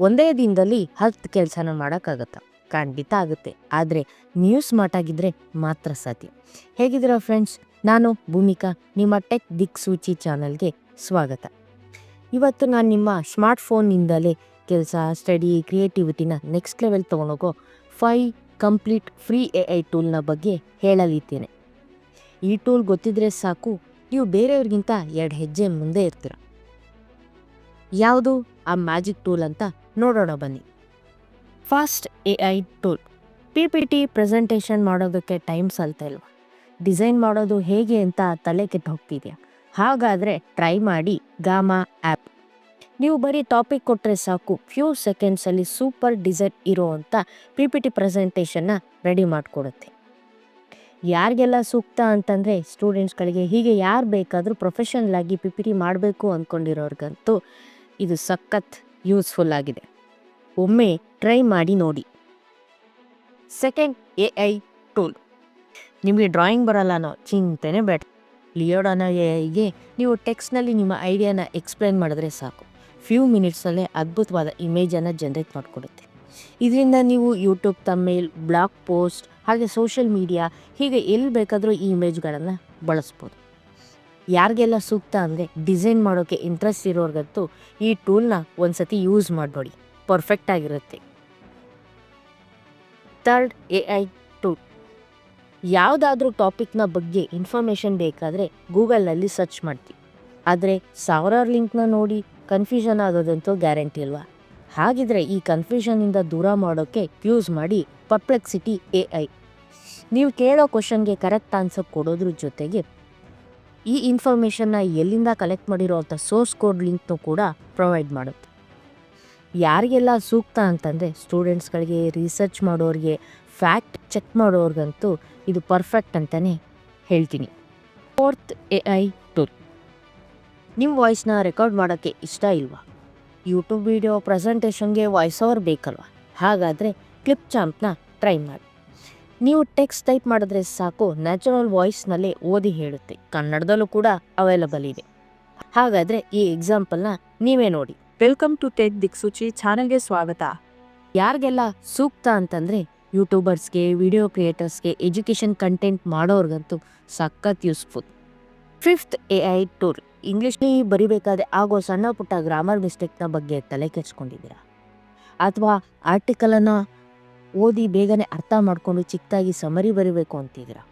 ಒಂದೇ ದಿನದಲ್ಲಿ ಹತ್ತು ಕೆಲಸನ ಮಾಡೋಕ್ಕಾಗತ್ತಾ. ಖಂಡಿತ ಆಗುತ್ತೆ. ಆದರೆ ನೀವು ಸ್ಮಾರ್ಟ್ ಆಗಿದ್ರೆ ಮಾತ್ರ ಸಾಧ್ಯ. ಹೇಗಿದ್ದೀರಾ ಫ್ರೆಂಡ್ಸ್ ನಾನು ಭೂಮಿಕಾ, ನಿಮ್ಮ ಟೆಕ್ ದಿಕ್ಸೂಚಿ ಚಾನಲ್ಗೆ ಸ್ವಾಗತ. ಇವತ್ತು ನಾನು ನಿಮ್ಮ ಸ್ಮಾರ್ಟ್ ಫೋನ್ನಿಂದಲೇ ಕೆಲಸ ಸ್ಟಡಿ ಕ್ರಿಯೇಟಿವಿಟಿನ next level ತೊಗೊಂಡೋಗೋ five complete free A I ಟೂಲ್ನ ಬಗ್ಗೆ ಹೇಳಲಿದ್ದೇನೆ. ಈ ಟೂಲ್ ಗೊತ್ತಿದ್ರೆ ಸಾಕು, ನೀವು ಬೇರೆಯವ್ರಿಗಿಂತ ಎರಡು ಹೆಜ್ಜೆ ಮುಂದೆ ಇರ್ತೀರ. ಯಾವುದು? ಆ ಮ್ಯಾಜಿಕ್ ಟೂಲ್ ಅಂತ ನೋಡೋಣ ಬನ್ನಿ. First A I tool. P P T presentation ಮಾಡೋದಕ್ಕೆ ಟೈಮ್ ಸಲ್ತ ಇಲ್ವಾ? ಡಿಸೈನ್ ಮಾಡೋದು ಹೇಗೆ ಅಂತ ತಲೆ ಕೆಟ್ಟು ಹೋಗ್ತಿದೆಯಾ? ಹಾಗಾದರೆ ಟ್ರೈ ಮಾಡಿ ಗಾಮಾ ಆ್ಯಪ್ ನೀವು ಬರೀ ಟಾಪಿಕ್ ಕೊಟ್ಟರೆ ಸಾಕು, ಫ್ಯೂ ಸೆಕೆಂಡ್ಸಲ್ಲಿ ಸೂಪರ್ ಡಿಸೈನ್ ಇರೋ ಅಂತ ಪಿ ಪಿ ಟಿ ಪ್ರೆಸೆಂಟೇಷನ್ನ ರೆಡಿ ಮಾಡಿಕೊಡುತ್ತೆ. ಯಾರಿಗೆಲ್ಲ ಸೂಕ್ತ ಅಂತಂದರೆ ಸ್ಟೂಡೆಂಟ್ಸ್ಗಳಿಗೆ, ಹೀಗೆ ಯಾರು ಬೇಕಾದರೂ ಪ್ರೊಫೆಷನಲ್ ಆಗಿ ಪಿ ಪಿ ಟಿ ಮಾಡಬೇಕು ಅಂದ್ಕೊಂಡಿರೋರ್ಗಂತೂ ಇದು ಸಖತ್ ಯೂಸ್ಫುಲ್ ಆಗಿದೆ. ಒಮ್ಮೆ ಟ್ರೈ ಮಾಡಿ ನೋಡಿ. Second A I tool. ನಿಮಗೆ ಡ್ರಾಯಿಂಗ್ ಬರಲ್ಲ ಅನ್ನೋ ಚಿಂತೆನೇ ಬೇಡ. ಲಿಯೋಡಾನ ಎ ಐಗೆ ನೀವು ಟೆಕ್ಸ್ಟ್ನಲ್ಲಿ ನಿಮ್ಮ ಐಡಿಯಾನ ಎಕ್ಸ್ಪ್ಲೈನ್ ಮಾಡಿದ್ರೆ ಸಾಕು. ಫ್ಯೂ ಮಿನಿಟ್ಸಲ್ಲೇ ಅದ್ಭುತವಾದ ಇಮೇಜನ್ನು ಜನ್ರೇಟ್ ಮಾಡಿಕೊಡುತ್ತೆ. ಇದರಿಂದ ನೀವು ಯೂಟ್ಯೂಬ್ ತಮ್ಮೇಲ್, ಬ್ಲಾಗ್ ಪೋಸ್ಟ್ ಹಾಗೆ ಸೋಷಿಯಲ್ ಮೀಡಿಯಾ ಹೀಗೆ ಎಲ್ಲಿ ಬೇಕಾದರೂ ಈ ಇಮೇಜ್ಗಳನ್ನು ಬಳಸ್ಬೋದು. ಯಾರಿಗೆಲ್ಲ ಸೂಕ್ತ ಅಂದರೆ ಡಿಸೈನ್ ಮಾಡೋಕ್ಕೆ ಇಂಟ್ರೆಸ್ಟ್ ಇರೋರ್ಗಂತೂ ಈ ಟೂಲ್ನ ಒಂದ್ಸತಿ ಯೂಸ್ ಮಾಡಿ ನೋಡಿ ಪರ್ಫೆಕ್ಟ್ ಆಗಿರುತ್ತೆ. ಥರ್ಡ್ ಎ ಐ ಟೂಲ್ ಯಾವುದಾದ್ರೂ ಟಾಪಿಕ್ನ ಬಗ್ಗೆ ಇನ್ಫಾರ್ಮೇಷನ್ ಬೇಕಾದರೆ ಗೂಗಲಲ್ಲಿ ಸರ್ಚ್ ಮಾಡ್ತೀವಿ. ಆದರೆ ಸಾವಿರಾರು ಲಿಂಕ್ನ ನೋಡಿ ಕನ್ಫ್ಯೂಷನ್ ಆಗೋದಂತೂ ಗ್ಯಾರಂಟಿ ಇಲ್ವಾ ಹಾಗಿದ್ರೆ ಈ ಕನ್ಫ್ಯೂಷನಿಂದ ದೂರ ಮಾಡೋಕ್ಕೆ ಯೂಸ್ ಮಾಡಿ ಪರ್ಪ್ಲೆಕ್ಸಿಟಿ ಎ ಐ ನೀವು ಕೇಳೋ ಕ್ವಶನ್ಗೆ ಕರೆಕ್ಟ್ ಆನ್ಸರ್ ಕೊಡೋದ್ರ ಜೊತೆಗೆ ಈ ಇನ್ಫಾರ್ಮೇಷನ್ನ ಎಲ್ಲಿಂದ ಕಲೆಕ್ಟ್ ಮಾಡಿರೋ ಅಂಥ ಸೋರ್ಸ್ ಕೋಡ್ ಲಿಂಕ್ನು ಕೂಡ ಪ್ರೊವೈಡ್ ಮಾಡುತ್ತೆ. ಯಾರಿಗೆಲ್ಲ ಸೂಕ್ತ ಅಂತಂದರೆ ಸ್ಟೂಡೆಂಟ್ಸ್ಗಳಿಗೆ ರಿಸರ್ಚ್ ಮಾಡೋರಿಗೆ ಫ್ಯಾಕ್ಟ್ ಚೆಕ್ ಮಾಡೋರ್ಗಂತೂ ಇದು ಪರ್ಫೆಕ್ಟ್ ಅಂತಲೇ ಹೇಳ್ತೀನಿ. ಫೋರ್ತ್ ಎ ಐ ಟೂಲ್ ನಿಮ್ಮ ವಾಯ್ಸ್ನ ರೆಕಾರ್ಡ್ ಮಾಡೋಕ್ಕೆ ಇಷ್ಟ ಇಲ್ವಾ? ಯೂಟ್ಯೂಬ್ ವಿಡಿಯೋ ಪ್ರೆಸೆಂಟೇಷನ್ಗೆ ವಾಯ್ಸ್ ಓವರ್ ಬೇಕಲ್ವಾ? ಹಾಗಾದರೆ ಕ್ಲಿಪ್ ಚಾಂಪ್ನ ಟ್ರೈ ಮಾಡಿ. ನೀವು ಟೆಕ್ಸ್ಟ್ ಟೈಪ್ ಮಾಡಿದ್ರೆ ಸಾಕು ನ್ಯಾಚುರಲ್ ವಾಯ್ಸ್ನಲ್ಲೇ ಓದಿ ಹೇಳುತ್ತೆ. ಕನ್ನಡದಲ್ಲೂ ಕೂಡ ಅವೈಲಬಲ್ ಇದೆ. ಹಾಗಾದರೆ ಈ ಎಕ್ಸಾಂಪಲ್ನ ನೀವೇ ನೋಡಿ. ವೆಲ್ಕಮ್ ಟು ಟೆಕ್ ದಿಕ್ಸೂಚಿ ಚಾನಲ್ಗೆ ಸ್ವಾಗತ. ಯಾರಿಗೆಲ್ಲ ಸೂಕ್ತ ಅಂತಂದರೆ ಯೂಟ್ಯೂಬರ್ಸ್ಗೆ ವಿಡಿಯೋ ಕ್ರಿಯೇಟರ್ಸ್ಗೆ ಎಜುಕೇಷನ್ ಕಂಟೆಂಟ್ ಮಾಡೋರ್ಗಂತೂ ಸಖತ್ useful fifth A I tool ಇಂಗ್ಲೀಷ್ನೇ ಬರಿಬೇಕಾದ್ರೆ ಆಗೋ ಸಣ್ಣ ಪುಟ್ಟ ಗ್ರಾಮರ್ ಮಿಸ್ಟೇಕ್ನ ಬಗ್ಗೆ ತಲೆ ಕೆಚ್ಕೊಂಡಿದ್ದೀರಾ ಅಥವಾ ಆರ್ಟಿಕಲನ್ನು ಓದಿ ಬೇಗನೆ ಅರ್ಥ ಮಾಡಿಕೊಂಡು ಚಿಕ್ಕದಾಗಿ ಸಮರಿ ಬರಿಬೇಕು ಅಂತಿದ್ದೀರಾ?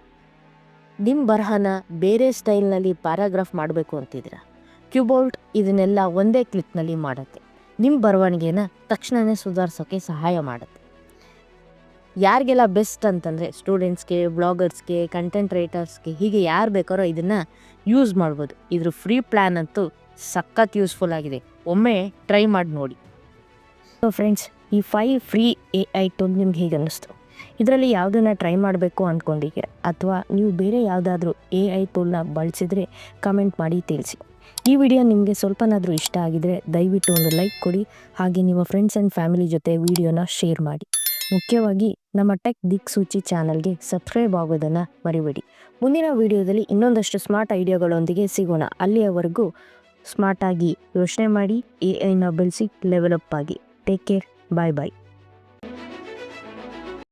ನಿಮ್ಮ ಬರಹನ ಬೇರೆ ಸ್ಟೈಲ್ನಲ್ಲಿ ಪ್ಯಾರಾಗ್ರಾಫ್ ಮಾಡಬೇಕು ಅಂತಿದ್ದೀರಾ? ಕ್ಯೂಬೋಲ್ಟ್ ಇದನ್ನೆಲ್ಲ ಒಂದೇ ಕ್ಲಿಕ್ನಲ್ಲಿ ಮಾಡುತ್ತೆ. ನಿಮ್ಮ ಬರವಣಿಗೆನ ತಕ್ಷಣವೇ ಸುಧಾರಿಸೋಕ್ಕೆ ಸಹಾಯ ಮಾಡುತ್ತೆ. ಯಾರಿಗೆಲ್ಲ ಬೆಸ್ಟ್ ಅಂತಂದರೆ ಸ್ಟೂಡೆಂಟ್ಸ್ಗೆ, ಬ್ಲಾಗರ್ಸ್ಗೆ, ಕಂಟೆಂಟ್ ರೈಟರ್ಸ್ಗೆ ಹೀಗೆ ಯಾರು ಬೇಕಾರೋ ಇದನ್ನು ಯೂಸ್ ಮಾಡ್ಬೋದು. ಇದ್ರ ಫ್ರೀ ಪ್ಲ್ಯಾನ್ ಅಂತೂ ಸಖತ್ ಯೂಸ್ಫುಲ್ ಆಗಿದೆ. ಒಮ್ಮೆ ಟ್ರೈ ಮಾಡಿ ನೋಡಿ ಸೊ ಫ್ರೆಂಡ್ಸ್ ಈ five free A I tool ನಿಮ್ಗೆ ಹೀಗೆ ಅನ್ನಿಸ್ತು. ಇದರಲ್ಲಿ ಯಾವುದನ್ನು ಟ್ರೈ ಮಾಡಬೇಕು ಅಂದ್ಕೊಂಡಿದ್ದೀರಾ ಅಥವಾ ನೀವು ಬೇರೆ ಯಾವುದಾದ್ರೂ ಎ ಐ ಟೂಲ್ನ ಬಳಸಿದರೆ ಕಮೆಂಟ್ ಮಾಡಿ ತಿಳಿಸಿ. ಈ ವಿಡಿಯೋ ನಿಮಗೆ ಸ್ವಲ್ಪನಾದರೂ ಇಷ್ಟ ಆಗಿದರೆ ದಯವಿಟ್ಟು ಒಂದು ಲೈಕ್ ಕೊಡಿ, ಹಾಗೆ ನಿಮ್ಮ ಫ್ರೆಂಡ್ಸ್ ಆ್ಯಂಡ್ ಫ್ಯಾಮಿಲಿ ಜೊತೆ ವಿಡಿಯೋನ ಶೇರ್ ಮಾಡಿ. ಮುಖ್ಯವಾಗಿ ನಮ್ಮ ಟೆಕ್ ದಿಕ್ಸೂಚಿ ಚಾನಲ್ಗೆ ಸಬ್ಸ್ಕ್ರೈಬ್ ಆಗೋದನ್ನು ಮರಿಬೇಡಿ. ಮುಂದಿನ ವಿಡಿಯೋದಲ್ಲಿ ಇನ್ನೊಂದಷ್ಟು ಸ್ಮಾರ್ಟ್ ಐಡಿಯಾಗಳೊಂದಿಗೆ ಸಿಗೋಣ. ಅಲ್ಲಿಯವರೆಗೂ ಸ್ಮಾರ್ಟಾಗಿ ಯೋಚನೆ ಮಾಡಿ ಎ ಐನ ಬೆಳೆಸಿ ಲೆವೆಲಪ್ ಆಗಿ. Take care ಬಾಯ್ ಬಾಯ್